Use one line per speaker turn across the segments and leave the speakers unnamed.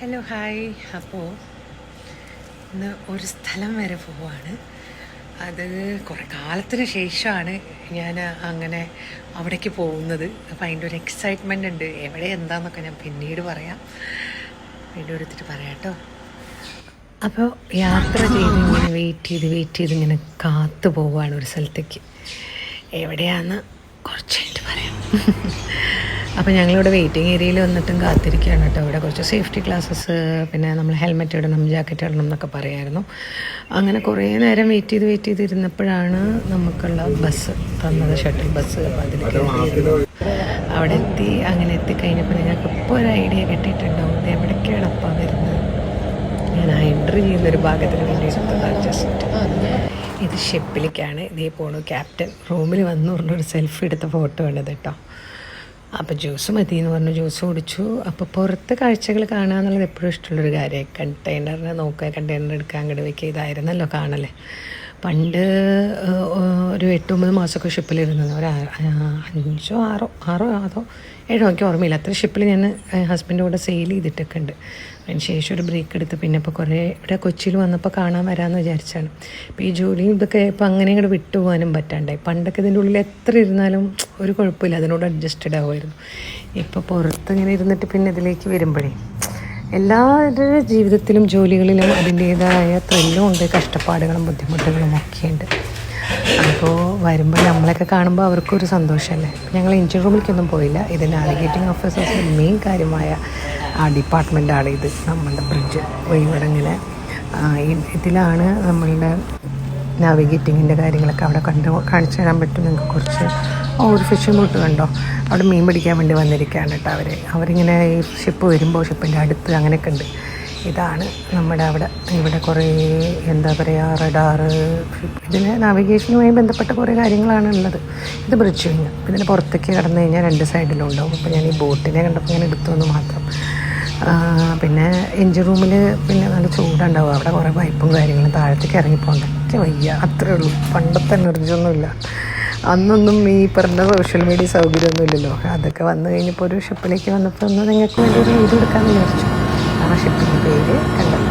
Hello hi അപ്പോൾ ഇന്ന് ഒരു സ്ഥലം വരെ പോവാണ്. അത് കുറേ കാലത്തിന് ശേഷമാണ് ഞാൻ അങ്ങനെ അവിടേക്ക് പോകുന്നത്. അപ്പോൾ അതിന്റെ ഒരു എക്സൈറ്റ്മെന്റ് ഉണ്ട്. എവിടെ എന്താണെന്നൊക്കെ ഞാൻ പിന്നീട് പറയാം. വീണ്ടും എടുത്തിട്ട് പറയാം കേട്ടോ. അപ്പോൾ യാത്ര ചെയ്ത് ഇങ്ങനെ വെയിറ്റ് ചെയ്ത് വെയിറ്റ് ചെയ്ത് ഇങ്ങനെ കാത്തു പോവുകയാണ് ഒരു സ്ഥലത്തേക്ക്. എവിടെയാണെന്ന് കുറച്ച് കഴിഞ്ഞിട്ട് പറയാം. അപ്പോൾ ഞങ്ങളിവിടെ വെയിറ്റിംഗ് ഏരിയയിൽ വന്നിട്ടും കാത്തിരിക്കുകയാണ് കേട്ടോ. ഇവിടെ കുറച്ച് സേഫ്റ്റി ക്ലാസ്സസ് പിന്നെ നമ്മൾ ഹെൽമെറ്റ് ഇടണം ജാക്കറ്റ് ഇടണം എന്നൊക്കെ പറയായിരുന്നു. അങ്ങനെ കുറേ നേരം വെയിറ്റ് ചെയ്ത് വെയിറ്റ് ചെയ്തിരുന്നപ്പോഴാണ് നമുക്കുള്ള ബസ് തന്നത് ഷട്ടിൽ ബസ് അപ്പോൾ അതിൽ അവിടെ എത്തി അങ്ങനെ എത്തിക്കഴിഞ്ഞപ്പോൾ നിങ്ങൾക്ക് ഇപ്പോൾ ഒരു ഐഡിയ കിട്ടിയിട്ടുണ്ടാവും. ഇത് എവിടേക്കാണ് അപ്പം വരുന്നത്? ഞാൻ ആ എൻട്രി ചെയ്യുന്നൊരു ഭാഗത്തിന് വേണ്ടിയിട്ട് ജസ്റ്റ് ഇത് ഷിപ്പിലേക്കാണ് ഇതേ പോണു ക്യാപ്റ്റൻ റൂമിൽ വന്നു പറഞ്ഞൊരു സെൽഫി എടുത്ത ഫോട്ടോ ആണ് കേട്ടോ. അപ്പോൾ ജ്യൂസ് മതി എന്ന് പറഞ്ഞു ജ്യൂസ് കുടിച്ചു. അപ്പോൾ പുറത്ത് കാഴ്ചകൾ കാണുക എന്നുള്ളത് എപ്പോഴും ഇഷ്ടമുള്ളൊരു കാര്യമായി കണ്ടെയ്നറിനെ നോക്കുക കണ്ടെയ്നർ എടുക്കാൻ അങ്ങോട്ട് വയ്ക്കുക ഇതായിരുന്നല്ലോ കാണല്ലേ പണ്ട് ഒരു എട്ട് ഒമ്പത് മാസമൊക്കെ ഷിപ്പിലിരുന്നത്. ഒരു അഞ്ചോ ആറോ ആറോ അതോ ഏഴോ എനിക്ക് ഓർമ്മയില്ല. അത്ര ഷിപ്പിൽ ഞാൻ ഹസ്ബൻഡ് കൂടെ സെയിൽ ചെയ്തിട്ടൊക്കെ ഉണ്ട്. അതിന് ശേഷം ഒരു ബ്രേക്ക് എടുത്ത് പിന്നെ ഇപ്പോൾ കുറേ ഇവിടെ കൊച്ചിയിൽ വന്നപ്പോൾ കാണാൻ വരാമെന്ന് വിചാരിച്ചാണ്. ഇപ്പോൾ ഈ ജോലിയും ഇതൊക്കെ ഇപ്പോൾ അങ്ങനെ ഇങ്ങോട്ട് വിട്ടുപോകാനും പറ്റാണ്ടായി. പണ്ടൊക്കെ ഇതിന്റെ ഉള്ളിൽ എത്ര ഇരുന്നാലും ഒരു കുഴപ്പമില്ല. അതിനോട് അഡ്ജസ്റ്റഡ് ആവുമായിരുന്നു. ഇപ്പോൾ പുറത്ത് ഇങ്ങനെ ഇരുന്നിട്ട് പിന്നെ ഇതിലേക്ക് വരുമ്പോഴേ എല്ലാവരുടെ ജീവിതത്തിലും ജോലികളിലും അതിന്റേതായ ത്രില്ലും ഉണ്ട് കഷ്ടപ്പാടുകളും ബുദ്ധിമുട്ടുകളും ഒക്കെ ഉണ്ട്. അപ്പോൾ വരുമ്പോൾ നമ്മളൊക്കെ കാണുമ്പോൾ അവർക്കൊരു സന്തോഷമല്ലേ? ഞങ്ങൾ എഞ്ചിൻ റൂമിലേക്കൊന്നും പോയില്ല. ഇത് നാവിഗേറ്റിംഗ് ഓഫീസേഴ്സിന്റെ മെയിൻ കാര്യമായ ആ ഡിപ്പാർട്ട്മെന്റാണ് ഇത്. നമ്മളുടെ ബ്രിഡ്ജ് ഇവിടെ ഇങ്ങനെ ഇതിലാണ് നമ്മളുടെ നാവിഗേറ്റിങ്ങിന്റെ കാര്യങ്ങളൊക്കെ അവിടെ കണ്ട് കാണിച്ചു തരാൻ പറ്റും നിങ്ങൾക്ക് കുറച്ച് ഓ ഒരു ഫിഷിംഗ് ബോട്ട് കണ്ടോ? അവിടെ മീൻ പിടിക്കാൻ വേണ്ടി വന്നിരിക്കുകയാണ് കേട്ടോ അവർ അവരിങ്ങനെ ഈ ഷിപ്പ് വരുമ്പോൾ ഷിപ്പിന്റെ അടുത്ത് അങ്ങനെയൊക്കെ ഉണ്ട്. ഇതാണ് നമ്മുടെ അവിടെ ഇവിടെ കുറേ എന്താ പറയുക റഡാറ് ഇതിന് നാവിഗേഷനുമായി ബന്ധപ്പെട്ട കുറേ കാര്യങ്ങളാണ് ഉള്ളത്. ഇത് ബ്രിഡ്ജ് വിങ് ഇതിന് പുറത്തേക്ക് കടന്നു കഴിഞ്ഞാൽ രണ്ട് സൈഡിലും ഉണ്ടാവും. അപ്പോൾ ഞാൻ ഈ ബോട്ടിനെ കണ്ടപ്പോൾ ഞാൻ എടുത്തു എന്ന് മാത്രം. പിന്നെ എഞ്ചിൻ റൂമിൽ പിന്നെ നല്ല ചൂടുണ്ടാവും. അവിടെ കുറേ പൈപ്പും കാര്യങ്ങളും താഴത്തേക്ക് ഇറങ്ങിപ്പോണ്ട് എനിക്ക് വയ്യ. അത്രേ ഉള്ളൂ. പണ്ടത്തെ എനർജി ഒന്നുമില്ല. അന്നൊന്നും ഈ പറഞ്ഞ സോഷ്യൽ മീഡിയ സൗകര്യമൊന്നും ഇല്ലല്ലോ അതൊക്കെ വന്നു കഴിഞ്ഞപ്പോൾ ഒരു ഷിപ്പിലേക്ക് വന്നപ്പോൾ ഒന്ന് നിങ്ങൾക്ക് വേണ്ടി ഒരു വീഡിയോ എടുക്കാമെന്ന് വിചാരിച്ചു. ആ ഷിപ്പിന്റെ പേര് കണ്ടല്ലോ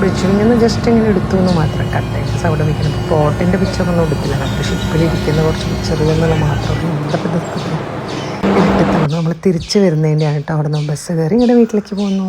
ബ്രിഡ്ജിൽ നിന്ന് ജസ്റ്റ് ഇങ്ങനെ എടുത്തു എന്ന് മാത്രം കട്ടേഴ്സ് അവിടെ നിൽക്കുന്നത് ഫോട്ടോന്റെ പിക്ചറൊന്നും എടുത്തില്ല. നമുക്ക് ഷിപ്പിലിരിക്കുന്ന കുറച്ച് പിക്ചറുകൾ മാത്രം എന്തൊക്കെ എടുത്തിട്ടാണ് നമ്മൾ തിരിച്ച് വരുന്നതിന്റെയാണ് കേട്ടോ. അവിടെ നിന്ന് ബസ് കയറി ഇങ്ങനെ വീട്ടിലേക്ക് പോന്നു